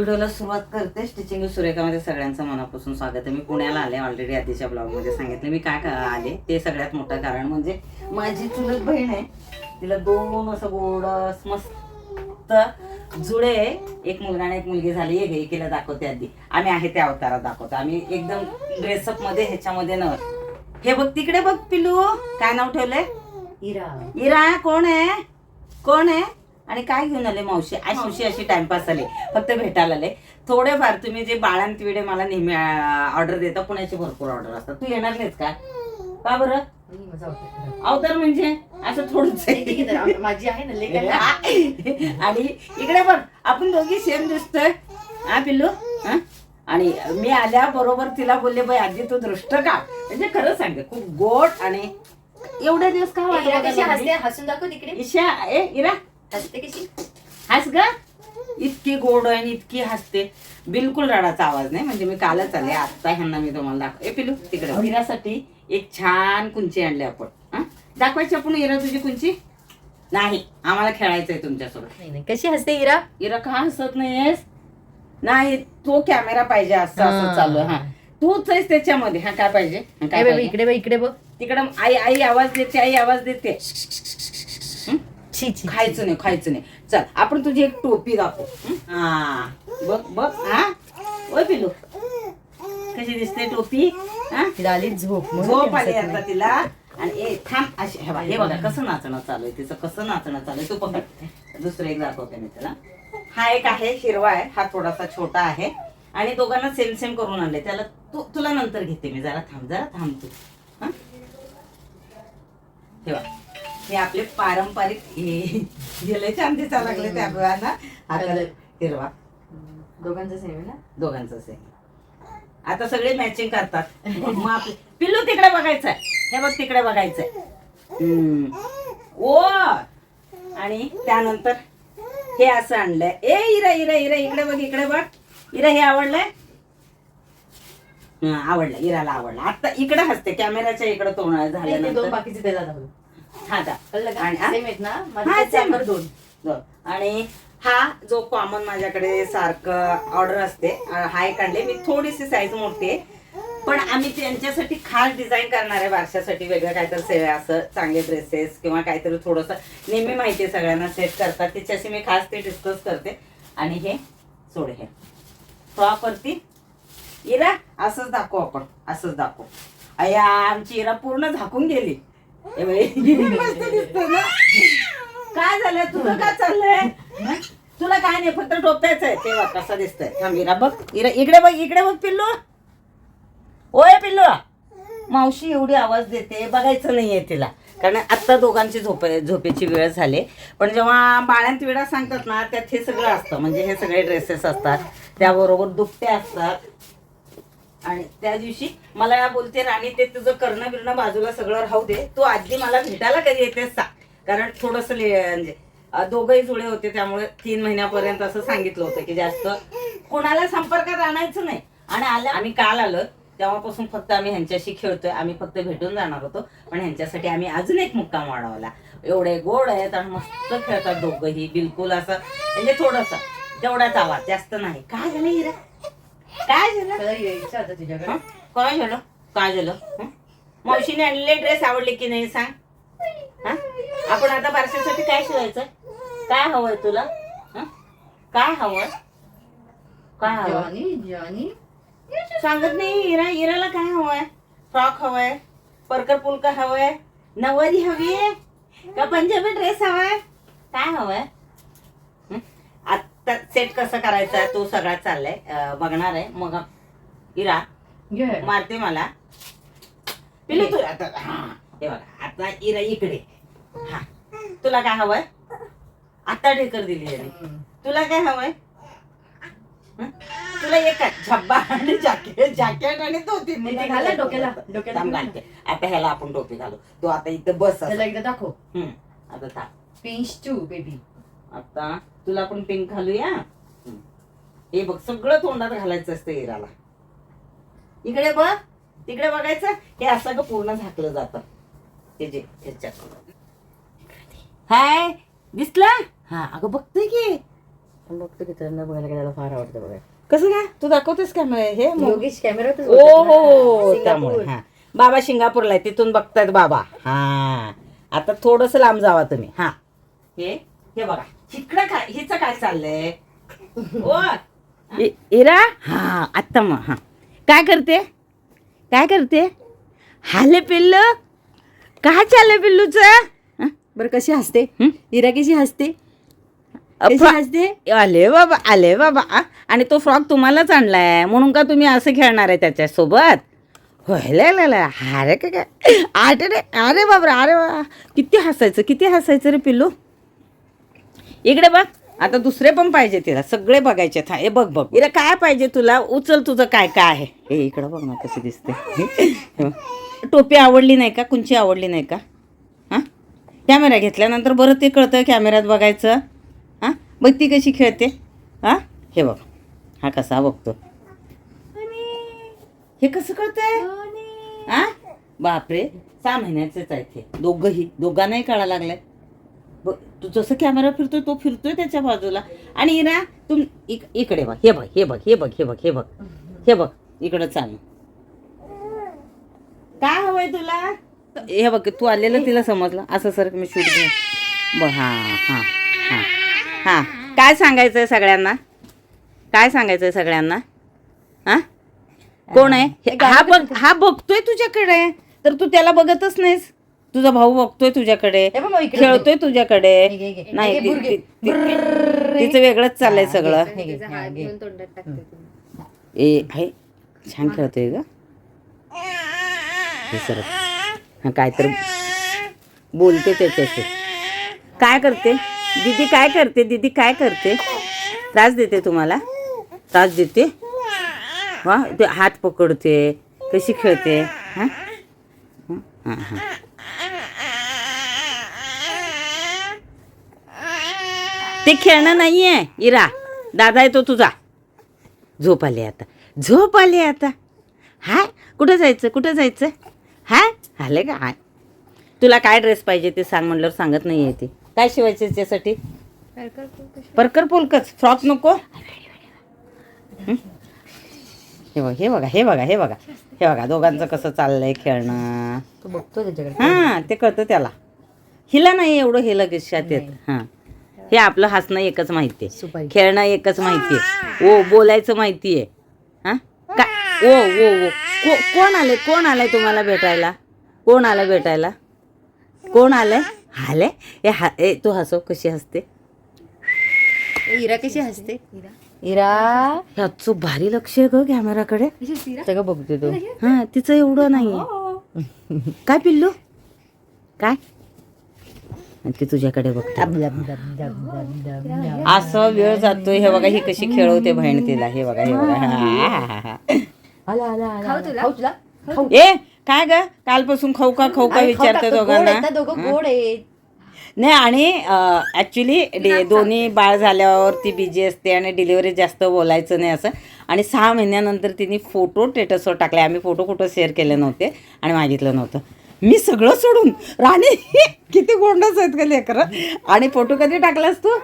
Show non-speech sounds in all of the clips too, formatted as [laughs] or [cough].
व्हिडिओला सुरुवात करते. स्टिचिंग सुरेखामध्ये सगळ्यांचं मनापासून स्वागत आहे. मी पुण्याला आले ऑलरेडी आधीच्या ब्लॉगमध्ये सांगितलं मी काय आले. ते सगळ्यात मोठं कारण म्हणजे माझी चुलत बहीण आहे. तिला दोन असं गोडस मस्त जुळे. एक मुलगा आणि एक मुलगी झाली. एक एकीला दाखवते आधी. आम्ही आहे त्या अवतारात दाखवतो. आम्ही एकदम ड्रेसअपमध्ये ह्याच्यामध्ये न हे बघ तिकडे बघ पिलू काय नाव ठेवलंय? इरा. इरा कोण आहे? कोण आहे? आणि काय घेऊन आले मावशी? मावशी? अशी टाइमपास आली. फक्त भेटायला आले. थोडेफार तुम्ही जे बाळांत विडे मला नेहमी ऑर्डर देता पुण्याची भरपूर ऑर्डर असतात. तू येणार नाहीस का? का बरं? वाटते अवतार म्हणजे? असं थोडंच आम- माझी आहे ना. [laughs] आणि इकडे बघ आपण दोघी सेम दिसतोय. हा पिल्लू? हा? आणि मी आल्या बरोबर तिला बोलले बाई आजी तू दृष्ट का म्हणजे खरं सांग खूप गोड आणि एवढे दिवस का वाट इरा बघायला कशी लागली? हसते? हसून दाखव तिकडे. ईशा ए इरा. हसते कशी? हस ग. इतकी गोड आहे आणि इतकी हसते. बिलकुल रडाचा आवाज नाही म्हणजे मी कालच आले आता ह्यांना मी तुम्हाला दाखव ए पिलू तिकडे. इरासाठी एक छान कुंची आणली आपण. हं? दाखवायची आपण इरा तुझी कुंची? नाही आम्हाला खेळायचंय तुमच्यासोबत. नाही कशी हसते इरा? इरा का हसत नाहीयेस? नाही तो कॅमेरा पाहिजे असं असं. चालू आहे, हा. तूच आहेस त्याच्यामध्ये. हा काय पाहिजे? हा, काय ए बाबा, पाहिजे? इकडे बघ इकडे बघ. तिकडं आई आई आवाज देते आई आवाज देते? छी छी खायचं नाही खायचं नाही. चल आपण तुझी एक टोपी दाखव. हं? बघ बघ. हा? ओय पिलू कशी दिसते टोपी? हा? तिला आली झोप म्हणून झोप आली आता नाही. तिला. आणि ए थांब अशी हे बघ हे बघा कसं नाचणं चालू आहे तिचं कसं नाचणं चालू आहे. तू पकड. दुसरं एक दाखवते मी त्याला हा एक आहे हिरवा आहे. हा थोडासा छोटा आहे. आणि दोघांना सेम सेम करून आणले त्याला तू तुला नंतर घेते मी. जरा थांब जरा थांब तू. हा? ठेवा. हे आपले पारंपरिक हे गेले चांदीचा लागले त्या हा कलर. हिरवा. दोघांचं सेम आहे ना? दोघांचं सेम आता सगळे मॅचिंग करतात. [laughs] मग आपले पिल्लू तिकडे बघायचंय. हे बघ तिकडे बघायचंय. ओ! आणि त्यानंतर हे असं आणलंय. ए इरा इरा इरा इकडे बघ इकडे बघ. इरा हे आवडलंय? आवडलं इराला आवडलं. आता इकडे हसते. कॅमेराच्या इकडे तोंड झाल्यानंतर. बाकीचे त्याला हा दा. कळलं का? आणि हा? सेम आहेत ना? हा, माझे same. त्याच्यावर दोन. दोन. आणि हा जो कॉमन माझ्याकडे सारखं ऑर्डर असते अं, हा एक आणले. मी थोडीशी साईज मोठी आहे. पण आम्ही त्यांच्यासाठी खास डिझाईन करणार आहे बारशासाठी वेगळं काहीतरी से असं चांगले ड्रेसेस किंवा काहीतरी थोडंसं नेहमी माहिती आहे सगळ्यांना सेट करतात. त्याच्याशी मी खास ते डिस्कस करते. आणि हे सोडे हे. फ्रॉकवरती इरा असंच दाखवू आपण. असंच दाखवू. अया आमची इरा पूर्ण झाकून गेली. ए बाई, मस्त दिसतोय ना? काय झालं? तुझं काय चाललंय? तुला काय नाही फक्त टोप्याच आहे. तेव्हा कसं दिसतंय? थांब इरा बघ. इरा इकडे बघ इकडे बघ पिल्लू. ओय पिल्लू. मावशी एवढी आवाज देते बघायचं नाहीये तिला. कारण आत्ता दोघांची झोप झोपेची वेळ झाली. पण जेव्हा बाळ्यांत विडा सांगतात ना त्यात हे सगळं असतं. म्हणजे हे सगळे ड्रेसेस असतात. त्याबरोबर दुपटे असतात. आणि त्या दिवशी मला बोलते राणी ते तुझं करणं बिरणं बाजूला सगळं राहू दे. तू आधी मला भेटायला कधी येतेस सांग. कारण थोडस म्हणजे दोघंही जुळे होते त्यामुळे तीन महिन्यापर्यंत असं सांगितलं होतं की जास्त कोणाला संपर्कात आणायचं नाही. आणि आलं आम्ही काल आलो तेव्हापासून फक्त आम्ही ह्यांच्याशी खेळतोय. आम्ही फक्त भेटून जाणार होतो. पण ह्यांच्यासाठी आम्ही अजून एक मुक्काम वाढवला. एवढे गोड आहेत आणि मस्त खेळतात दोघंही. बिलकुल असं म्हणजे थोडस तेवढाच आवाज जास्त नाही. काय झालं हिरा? काय झालं? कलर यायचा होता तुझ्याकडे. हं? काय झालं? काय झालं? हं? मावशीने आणलेले ड्रेस आवडले की नाही सांग? हं? आपण आता बारशासाठी काय शिवायचं? काय हवंय तुला? हं? काय हवंय? काय हवं जॉनी जॉनी. सांगत नाही इरा इराला काय हवंय? फ्रॉक हवंय? परकर पुलका हवंय? नवरी हवी? का पंजाबी ड्रेस हवाय? काय हवंय? सेट कसं करायचा तो सगळा चाललाय. बघणार आहे. मग इरा मारते मला. पिलू तू आता हा. बघा आता इरा इकडे. हा. तुला काय हवंय? आता ढेकर दिली. तुला काय हवंय? तुला एक झब्बा आणि जॅकेट जॅकेट आणि धोती घाला डोक्याला. डोक्याला. घालते आता ह्याला आपण टोपी घालू. तू आता इथं बस एकदा दाखव. हं, आता पिंच टू बेबी आता तुला आपण पिंक घालूया. हं. बघ सगळं तोंडात घालायचं असतं इराला इकडे बघ तिकडे बघायचं. हे असं ग पूर्ण झाकलं जातं. हे जे ह्याच्यात. हाय दिसला? हा अगं बघतोय की. बघतो मित्रांना बघायला काय त्याला फार आवडतं बघायला. कसं काय तू दाखवतेस का हे? योगेश कॅमेरातच ओ हो. त्यामुळे हा. बाबा सिंगापूरला आहे तिथून बघतायत बाबा. हा. आता थोडस लांब जावा तुम्ही. हा. हे? हे बघा. इकडं काय हिचं काय चाललंय? ओ इ- इरा? हा आत्ता मग हा. काय करते? काय करते? हाले पिल्लू? काय चाललंय पिल्लूच? बरं कशी हसते? हं? इरा कशी हसते? कशी हसते? आले बाबा आले बाबा आ, आणि तो फ्रॉक तुम्हालाच आणलाय. म्हणून का तुम्ही असं खेळणार आहे त्याच्यासोबत? होय लय लय लय. अरे काय काय? अरे रे अरे बाबरा अरे वा. किती हसायचं किती हसायचं रे पिल्लू? इकडे बघ. आता दुसरे पण पाहिजे तिला. सगळे बघायचे हा हे बघ बघ. इकडे काय पाहिजे तुला? उचल तुझं काय काय आहे? हे इकडं बघ ना कशी दिसते. टोपी आवडली नाही का? कुंची आवडली नाही का? हां? कॅमेरा घेतल्यानंतर बरं ते कळतं कॅमेऱ्यात बघायचं. हां? बघ ती कशी खेळते. हां? हे बघ. हा कसा बघतो. हे कसं कळतंय? हां? बापरे. सहा महिन्याचेच आहे ते दोघंही. दोघांनाही कळा लागलाय. तू जसं कॅमेरा फिरतोय तो फिरतोय त्याच्या बाजूला. आणि इरा तुम इक इकडे बघ हे बघ हे बघ हे बघ हे बघ हे बघ हे बघ इकडं चाल. काय हवंय तुला? हे बघ तू आलेलं तिला समजलं. असं सर मी शूट घेऊ. ब हां हां हां हां. काय सांगायचं आहे सगळ्यांना? काय सांगायचं आहे सगळ्यांना? हां? कोण आहे? हे- हा बघ हा बघतोय तुझ्याकडे तर तू त्याला बघतच नाहीस. तुझा भाऊ बघतोय तुझ्याकडे हे खेळतोय तुझ्याकडे. नाही तिचं वेगळंच चाललंय सगळं. ए आहे. छान खेळतोय ग. सर हा काय तर बोलते त्याच्याशी. काय करते? दीदी काय करते? दीदी काय करते? त्रास देते तुम्हाला? त्रास देते? वा ते हात पकडते कशी खेळते? हां? हां हां. ते खेळणं नाही आहे इरा दादा आहे तो तुझा. झोप आली आता. झोप आली आता. हाय कुठं जायचं कुठं जायचं? हाय आले का? हाय. तुला काय ड्रेस पाहिजे ते सांग म्हणल्यावर सांगत नाही आहे ते. काय शिवायचं त्याच्यासाठी परकर पोलकच फ्रॉक नको. हं? बघा हे बघा हे बघा हे बघा. हे बघा दोघांचं कसं चाललंय खेळणं. तो बघतो हां ते कळतं त्याला. हिला नाही एवढं हे लगेच येत हां. हे आपलं हसणं एकच माहिती आहे खेळणं एकच माहिती आहे ओ बोलायचं माहिती आहे हां? का ओ ओ ओ. को कोण आले कोण आलंय तुम्हाला भेटायला? कोण आलं भेटायला? कोण आलंय? आले ए हा ए तू हसव कशी हसते? इरा कशी हसते? इरा. ह्याचं भारी लक्ष आहे ग कॅमेराकडे. सगळं बघतो तो. हां तिचं एवढं नाही. काय पिल्लू? काय? आणि ती तुझ्याकडे बघते. असं वेळ जातोय. हे बघा ही कशी खेळवते बहीण तिला. हे बघा हे बघा. हा, हा, हा. ए काय ग? कालपासून खाऊ का खाऊ का विचारते दोघांना? गोड आहेत नाही आणि ऍक्च्युली दोन्ही बाळ झाल्यावर ती बिजी असते आणि डिलिव्हरी जास्त बोलायचं नाही असं. आणि सहा महिन्यानंतर तिने फोटो टेटसवर टाकले आम्ही फोटो कुठं शेअर केले नव्हते आणि मागितलं नव्हतं. मी सगळं सोडून. राणी किती गोंडस आहेत का लेकरं. आणि फोटो कधी टाकलास तू?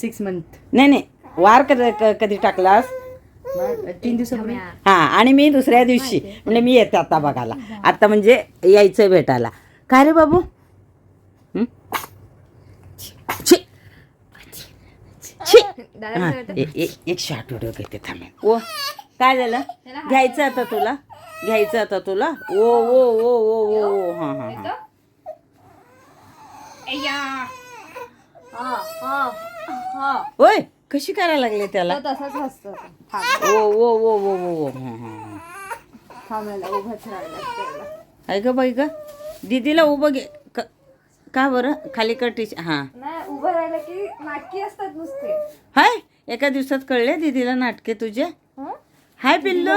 सिक्स मंथ नाही नाही. वार कधी क- कधी टाकलास? तीन दिवसापूर्वी. हा आणि मी दुसऱ्या दिवशी. म्हणजे मी येते आता बघायला. आता म्हणजे यायचं भेटायला. काय रे बाबू? एक शॉर्ट व्हिडिओ घेते थांबे. ओ काय झालं? घ्यायचं आता तुला? घ्यायचं आता तुला ओ ओ ओ ओ ओ ओ हां हां हां होय कशी करायला लागले त्याला तसाच हसतो ओ ओ ओ ओ ओ ओ हां हां हां थांबायला उभाच राहायला त्याला ऐक बाई ग दीदीला उभं घे क- का बरं खाली कटीच हां नाही उभं राहिलं की नाटकी असतात नुसते हाय एका दिवसात कळले दीदीला नाटके तुझे हं? हाय पिल्लू?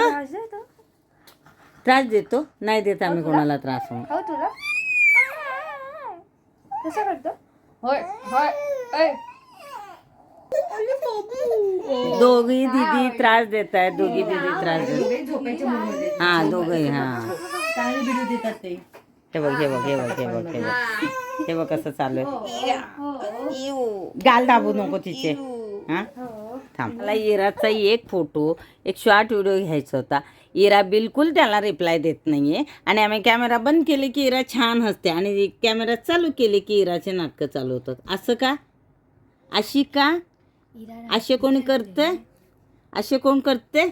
त्रास देतो नाही देत आम्ही कोणाला त्रास म्हणून हो तुला? कसं करतो होय होय ऐ. दोघी दीदी त्रास देत आहेत दोघी दीदी त्रास देत हा दोघही हा. चांगले व्हिडिओ देतात ते. हे बघ हे बघ हे बघ हे बघ हे बघ. हे बघ कसं चालू आहे गाल दाबू नको तिचे. हा? थांब मला इराचा एक फोटो एक शॉर्ट व्हिडिओ घ्यायचा होता. इरा बिलकुल त्याला रिप्लाय देत नाहीये. आणि आम्ही कॅमेरा बंद केले की इरा छान हसते. आणि कॅमेरा चालू केले की इराचे नाटकं चालू होतात. असं का? अशी का? असे कोणी करते? असे कोण करते?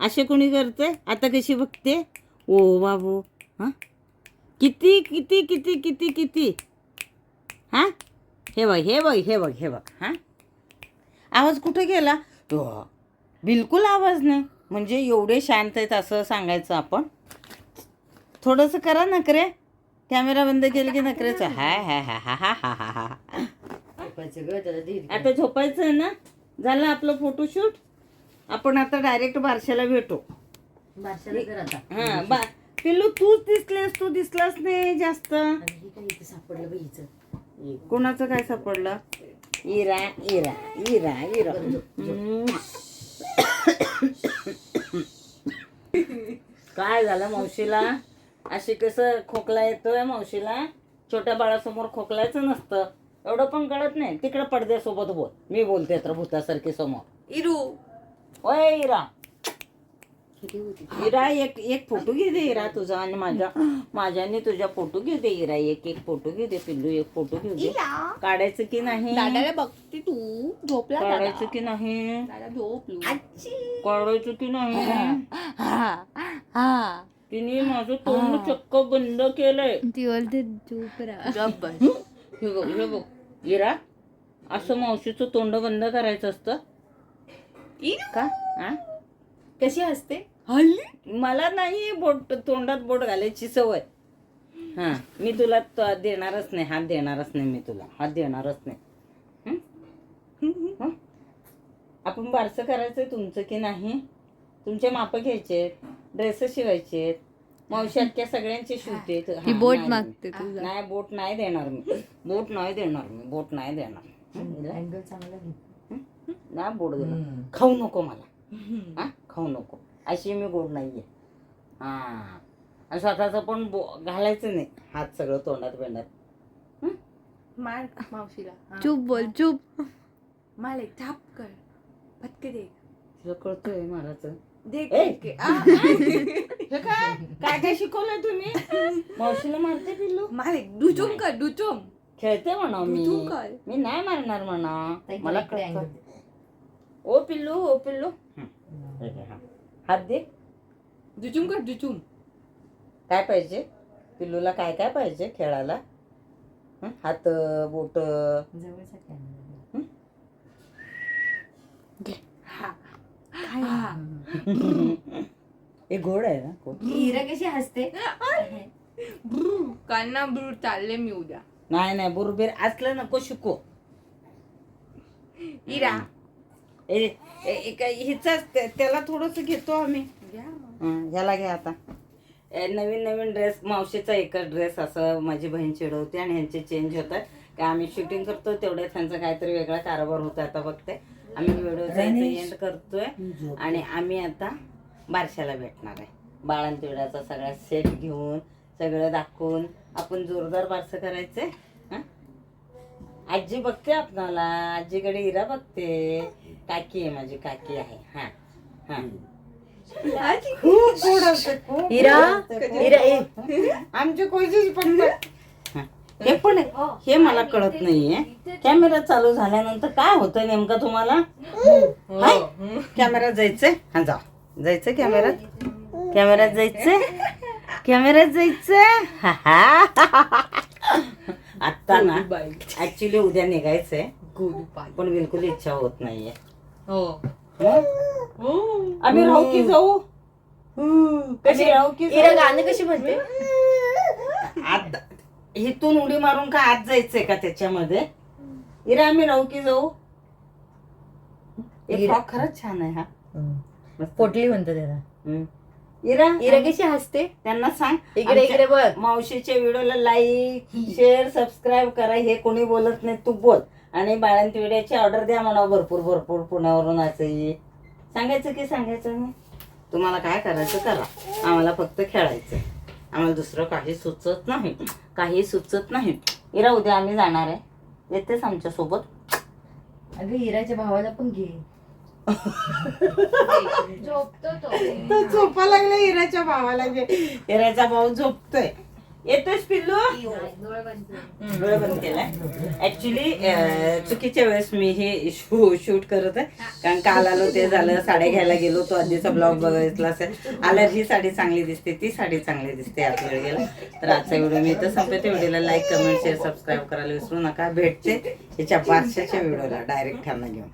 असे कोणी करते? आता कशी बघते? ओ बाबू. हां? किती किती किती किती किती? हां? हे बघ हे बघ हे बघ हे बघ. हां? आवाज कुठे गेला? तो बिलकुल आवाज नाही. म्हणजे एवढे शांत आहेत असं सांगायचं आपण. थोडंसं करा नकरे कॅमेरा बंद केलं की नकरेचं हाय हाय हा हा हा हा हा हा. आता झोपायचं आहे ना? झालं आपलं फोटोशूट. आपण आता डायरेक्ट बारशाला भेटू. बारशाला हा बा पिल्लू तूच दिसलेस तू दिसलास नाही जास्त. सापडलं कोणाचं काय सापडलं? इरा इरा इरा इरा. काय झालं मावशीला? अशी कसं खोकला येतोय मावशीला? छोट्या बाळासमोर खोकलायचं नसतं. एवढं पण कळत नाही. तिकडे पडद्यासोबत बोल. मी बोलते तर भूतासारखी समोर. इरू. ओय इरा. इरा एक एक फोटो घे दे इरा तुझा आणि माझ्या माझ्याने तुझ्या फोटो घेऊ दे इरा. एक एक फोटो घेऊ दे पिल्लू एक फोटो घेऊ दे. काढायचं की नाही? दादाला बघते तू. झोपला काढायचं की नाही? दादा झोपलो काढायचं की नाही? हा हा तिने माझं तोंड चक्क बंद केलंय. ती बोलते झोप हे बघ हे बघ. इरा असं मावशीचं तोंड बंद करायचं असतं? का? हा? कशी असते? मला नाही बोट तोंडात बोट घालायची सवय. हा मी तुला त- देणारच नाही हात देणारच नाही मी तुला हात देणारच नाही. हं? हं? आपण बारसं करायचंय तुमचं की नाही? तुमचे माप घ्यायचे ड्रेस शिवायचे मावशी अख्ख्या सगळ्यांचे शिवते. ती बोट मागते तुझा. नाही बोट नाही देणार मी. बोट नाही देणार मी बोट नाही देणार. हं? अँगल चांगला नाही बोट देणार. खाऊ नको मला. हा? खाऊ नको. अशी मी गोड नाहीये. हा. आणि स्वतःच पण बो- घालायचं नाही. हात सगळं तोंडात बेंडात. मार मावशीला. चुप बोल चुप. माल एक थाप कर. फटके दे. तुला कळतोय महाराज देख ए! फटके. आ, हे काय? काय काय शिकवलंय तुम्ही? मावशीला मारते पिल्लू? माल एक डुचुम कर डुचुम. खेळते म्हणा मी. तू कर. मी नाही मारणार म्हणा. मला कळतं. ओ पिल्लू ओ पिल्लू. हं. हे हा. हात दे. डुचुम कर डुचुम काय पाहिजे? पिल्लूला काय काय पाहिजे खेळायला? हं? हात बोट. हा? हे. गोड आहे ना खूप हिरा कशी हसते? ब्रू. कान्ना ब्रू चालले मी उद्या. नाही नाही बरोबर असलं नको शिकू. इरा. काय हिचाच त्या- त्याला थोडस घेतो आम्ही. हं, ह्याला घ्या आता. ए, नवीन नवीन ड्रेस मावशीचा एकच ड्रेस असं माझी बहीण चिडवते आणि ह्यांचे चेंज होतात. काय आम्ही शूटिंग करतो तेवढ्यात त्यांचा काहीतरी वेगळा कारभार होतो आता बघते आम्ही व्हिडिओचा एंड करतोय आणि आम्ही आता बारशाला भेटणार आहे. बाळंतिवड्याचा सगळा सेट घेऊन सगळं दाखवून आपण जोरदार बारसं करायचंय. हं? आजी बघते आपणाला. आजीकडे इरा बघते. काकी आहे माझी काकी आहे. हा हा. खूप गोड असते, खूप हिरा गोड असते, खूप हिरा ए. आमची कोशिश पण हा. हे पण आहे. हे. मला कळत नाहीये. कॅमेरा चालू झाल्यानंतर काय होतं नेमकं तुम्हाला? हाय? कॅमेरा जायचंय? हा जा. जायचं कॅमेरात? कॅमेरात जायचंय? कॅमेरात जायचंय? हा, हा. आत्ता ना ऍक्च्युली उद्या निघायचंय. पण बिलकुल इच्छा होत नाहीये. हो. हं? आम्ही राहू की जाऊ. कशी राहू की जाऊ? गाणं कशी म्हणते? आत इथून उडी मारून का आत जायचंय का त्याच्यामध्ये? इरा आम्ही राहू की जाऊ. हे इरा- फ्रॉक खरंच छान आहे हा. मस्त. पोटली म्हणतो त्याला. हं. इरा हिरा कशी हसते? त्यांना सांग. इकडे आमच्या इकडे बघ. मावशीच्या व्हिडिओला लाईक शेअर सबस्क्राईब करा. हे कोणी बोलत नाही तू बोल. आणि बाळंत व्हिडिओची ऑर्डर द्या म्हणा भरपूर भरपूर पुण्यावरून असंही सांगायचं की सांगायचं? नाही तुम्हाला काय करायचं करा. आम्हाला फक्त खेळायचं. आम्हाला दुसरं काही सुचत नाही. काही सुचत नाही. इरा उद्या आम्ही जाणार आहे. येतेच आमच्यासोबत. अगं हिराच्या भावाला पण घे. [laughs] झोपतो तो. तो झोपा लागला हिराच्या भावाला जे हिराचा भाऊ झोपतोय. येतोयस पिल्लू? डोळे बंद केलाय. ऍक्च्युली चुकीच्या वेळेस मी हे शू शूट करत आहे. कारण काल आलो ते झालं साड्या घ्यायला गेलो तो आधीचा ब्लॉग बघितला असेल. आल्यावर ही साडी चांगली दिसते ती साडी चांगली दिसते आपल्याला गेला. तर आजचा व्हिडिओ मी इथं संपवते. व्हिडिओला लाईक कमेंट शेअर सबस्क्राईब करायला विसरू नका. भेटते याच्या बारशाच्या व्हिडिओला. डायरेक्ट ठरणार घेऊन.